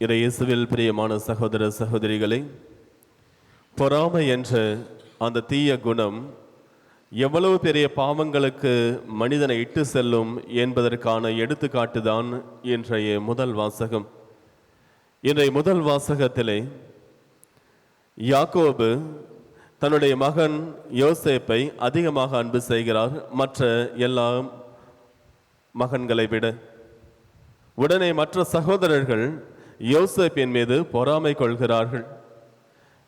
இறையேசுவில் பிரியமான சகோதர சகோதரிகளே பொறாமை என்ற அந்த தீய குணம் எவ்வளவு பெரிய பாவங்களுக்கு மனிதனை இட்டு செல்லும் என்பதற்கான எடுத்துக்காட்டுதான் இன்றைய முதல் வாசகம். இன்றைய முதல் வாசகத்திலே யாக்கோபு தன்னுடைய மகன் யோசேப்பை அதிகமாக அன்பு செய்கிறார் மற்ற எல்லா மகன்களை விட. உடனே மற்ற சகோதரர்கள் யோசேப்பின் மீது பொறாமை கொள்கிறார்கள்.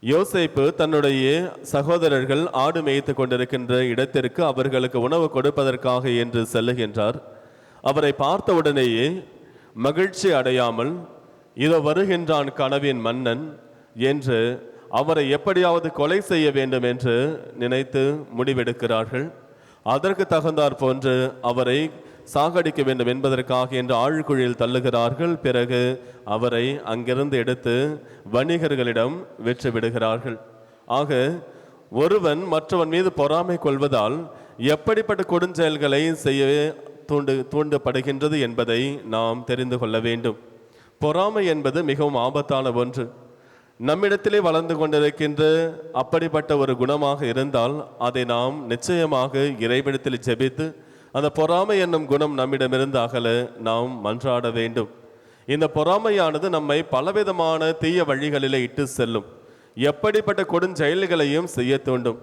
யோசேப்பு தன்னுடைய சகோதரர்கள் ஆடு மேய்த்து கொண்டிருக்கின்ற இடத்திற்கு அவர்களுக்கு உணவு கொடுப்பதற்காக என்று செல்லுகின்றார். அவரை பார்த்த உடனேயே மகிழ்ச்சி அடையாமல் இதோ வருகின்றான் கனவின் மன்னன் என்று அவரை எப்படியாவது கொலை செய்ய வேண்டும் என்று நினைத்து முடிவெடுக்கிறார்கள். அதற்கு தகுந்தாற் போன்று அவரை சாகடிக்க வேண்டும் என்பதற்காக என்று ஆழ்குழியில் தள்ளுகிறார்கள். பிறகு அவரை அங்கிருந்து எடுத்து வணிகர்களிடம் விற்று விடுகிறார்கள் ஆக ஒருவன் மற்றவன் மீது பொறாமை கொள்வதால் எப்படிப்பட்ட கொடுஞ்செயல்களை செய்ய தூண்டு தூண்டப்படுகின்றது என்பதை நாம் தெரிந்து கொள்ள வேண்டும். பொறாமை என்பது மிகவும் ஆபத்தான ஒன்று. நம்மிடத்திலே வளர்ந்து கொண்டிருக்கின்ற அப்படிப்பட்ட ஒரு குணமாக இருந்தால் அதை நாம் நிச்சயமாக இறைவிடத்தில் ஜெபித்து அந்த பொறாமை என்னும் குணம் நம்மிடமிருந்து அகல நாம் மன்றாட வேண்டும். இந்த பொறாமையானது நம்மை பலவிதமான தீய வழிகளிலே இட்டு செல்லும். எப்படிப்பட்ட கொடுஞ்செயல்களையும் செய்ய தூண்டும்.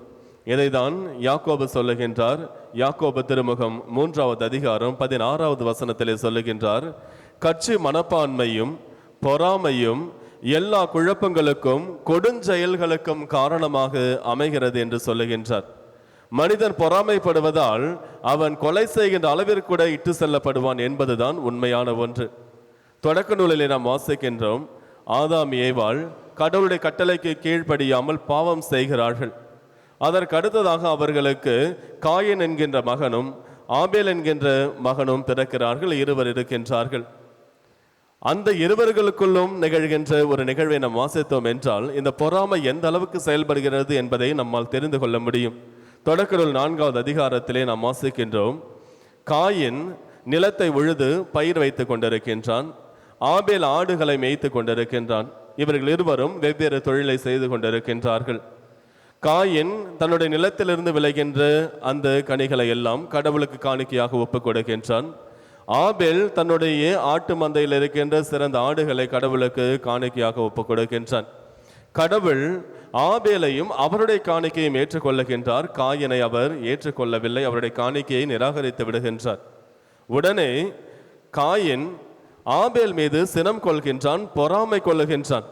இதைதான் யாக்கோபு சொல்லுகின்றார். யாக்கோபு திருமுகம் மூன்றாவது அதிகாரம் பதினாறாவது வசனத்திலே சொல்லுகின்றார். கட்சி மனப்பான்மையும் பொறாமையும் எல்லா குழப்பங்களுக்கும் கொடுஞ்செயல்களுக்கும் காரணமாக அமைகிறது என்று சொல்லுகின்றார். மனிதன் பொறாமைப்படுவதால் அவன் கொலை செய்கின்ற அளவிற்கு கூட இட்டு செல்லப்படுவான் என்பதுதான் உண்மையான ஒன்று. தொடக்க நூலிலே நாம் வாசிக்கின்றோம் ஆதாம் ஏவாள் கடவுளுடைய கட்டளைக்கு கீழ்ப்படியாமல் பாவம் செய்கிறார்கள். அதற்கு அடுத்ததாக அவர்களுக்கு காயன் என்கின்ற மகனும் ஆபேல் என்கின்ற மகனும் பிறக்கிறார்கள் இருவர் இருக்கின்றார்கள். அந்த இருவர்களுக்குள்ளும் நிகழ்கின்ற ஒரு நிகழ்வை நாம் வாசித்தோம் என்றால் இந்த பொறாமை எந்த அளவுக்கு செயல்படுகிறது என்பதை நம்மால் தெரிந்து கொள்ள முடியும். தொடக்கருள் நான்காவது அதிகாரத்திலே நாம் வாசிக்கின்றோம். காயின் நிலத்தை உழுது பயிர் வைத்துக் கொண்டிருக்கின்றான். ஆபேல் ஆடுகளை மேய்த்து கொண்டிருக்கின்றான். இவர்கள் இருவரும் வெவ்வேறு தொழிலை செய்து கொண்டிருக்கின்றார்கள். காயின் தன்னுடைய நிலத்திலிருந்து விளைகின்ற அந்த கனிகளை எல்லாம் கடவுளுக்கு காணிக்கையாக ஒப்புக் கொடுக்கின்றான். ஆபேல் தன்னுடைய ஆட்டு மந்தையில் இருக்கின்ற சிறந்த ஆடுகளை கடவுளுக்கு காணிக்கையாக ஒப்புக் கொடுக்கின்றான். கடவுள் ஆபேலையும் அவருடைய காணிக்கையும் ஏற்றுக்கொள்ளுகின்றார். காயினை அவர் ஏற்றுக்கொள்ளவில்லை. அவருடைய காணிக்கையை நிராகரித்து விடுகின்றார். உடனே காயின் ஆபேல் மீது சினம் கொள்கின்றான் பொறாமை கொள்ளுகின்றான்.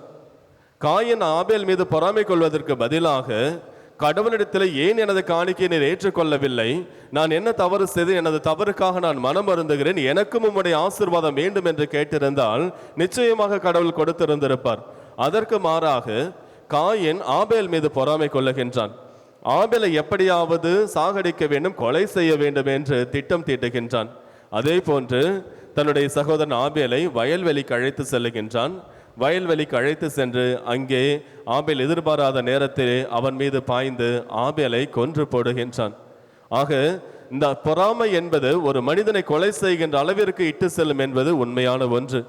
காயின் ஆபேல் மீது பொறாமை கொள்வதற்கு பதிலாக கடவுளிடத்தில் ஏன் எனது காணிக்கையை நீர் ஏற்றுக்கொள்ளவில்லை? நான் என்ன தவறு செய்து எனது தவறுக்காக நான் மனம் அருந்துகிறேன் எனக்கும் உம்முடைய ஆசீர்வாதம் வேண்டும் என்று கேட்டிருந்தால் நிச்சயமாக கடவுள் கொடுத்திருந்திருப்பார். அதற்கு மாறாக காயின் ஆபேல் மீது பொறாமை கொள்ளுகின்றான். ஆபேலை எப்படியாவது சாகடிக்க வேண்டும் கொலை செய்ய வேண்டும் என்று திட்டம் தீட்டுகின்றான். அதே போன்று தன்னுடைய சகோதரன் ஆபேலை வயல்வெளிக்கு அழைத்து செல்லுகின்றான். வயல்வெளிக்கு அழைத்து சென்று அங்கே ஆபேல் எதிர்பாராத நேரத்தில் அவன் மீது பாய்ந்து ஆபேலை கொன்று போடுகின்றான். ஆக இந்த பொறாமை என்பது ஒரு மனிதனை கொலை செய்கின்ற அளவிற்கு இட்டு செல்லும் என்பது உண்மையான ஒன்று.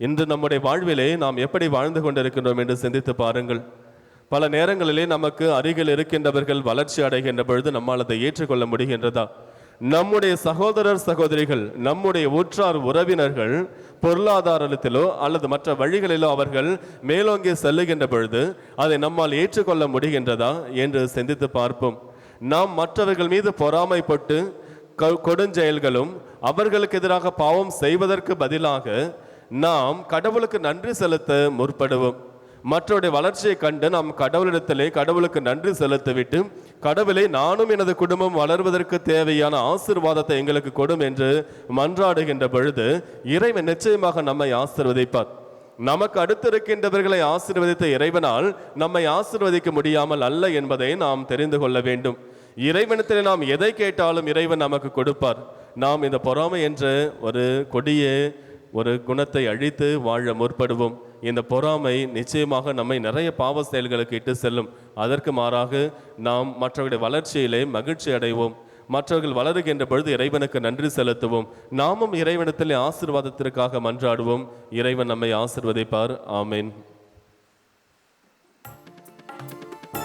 இன்று நம்முடைய வாழ்விலே நாம் எப்படி வாழ்ந்து கொண்டிருக்கின்றோம் என்று சிந்தித்து பாருங்கள். பல நேரங்களிலே நமக்கு அருகில் இருக்கின்றவர்கள் வளர்ச்சி அடைகின்ற பொழுது நம்மால் அதை ஏற்றுக்கொள்ள முடிகின்றதா? நம்முடைய சகோதரர் சகோதரிகள் நம்முடைய உற்றார் உறவினர்கள் பொருளாதாரத்திலோ அல்லது மற்ற வழிகளிலோ அவர்கள் மேலோங்கி செல்லுகின்ற பொழுது அதை நம்மால் ஏற்றுக்கொள்ள முடிகின்றதா என்று சிந்தித்து பார்ப்போம். நாம் மற்றவர்கள் மீது பொறாமைப்பட்டு கொடுஞ்செயல்களும் அவர்களுக்கு எதிராக பாவம் செய்வதற்கு பதிலாக நாம் கடவுளுக்கு நன்றி செலுத்த முற்படுவோம். மற்றவருடைய வளர்ச்சியை கண்டு நாம் கடவுளிடத்திலே கடவுளுக்கு நன்றி செலுத்திவிட்டு கடவுளை நானும் எனது குடும்பம் வளர்வதற்கு தேவையான ஆசிர்வாதத்தை எங்களுக்கு கொடும் என்று மன்றாடுகின்ற பொழுது இறைவன் நிச்சயமாக நம்மை ஆசிர்வதிப்பார். நமக்கு அடுத்திருக்கின்றவர்களை ஆசீர்வதித்த இறைவனால் நம்மை ஆசிர்வதிக்க முடியாமல் அல்ல என்பதை நாம் தெரிந்து கொள்ள வேண்டும். இறைவனத்தில் நாம் எதை கேட்டாலும் இறைவன் நமக்கு கொடுப்பார். நாம் இந்த பொறாமை என்ற ஒரு கொடியே ஒரு குணத்தை அழித்து வாழ முற்படுவோம். இந்த பொறாமை நிச்சயமாக நம்மை நிறைய பாவ செயல்களுக்கு இட்டு செல்லும். அதற்கு மாறாக நாம் மற்றவருடைய வளர்ச்சியிலே மகிழ்ச்சி அடைவோம். மற்றவர்கள் வளருகின்ற பொழுது இறைவனுக்கு நன்றி செலுத்துவோம். நாமும் இறைவனத்தில் ஆசிர்வாதத்திற்காக மன்றாடுவோம். இறைவன் நம்மை ஆசிர்வதிப்பார். ஆமேன்.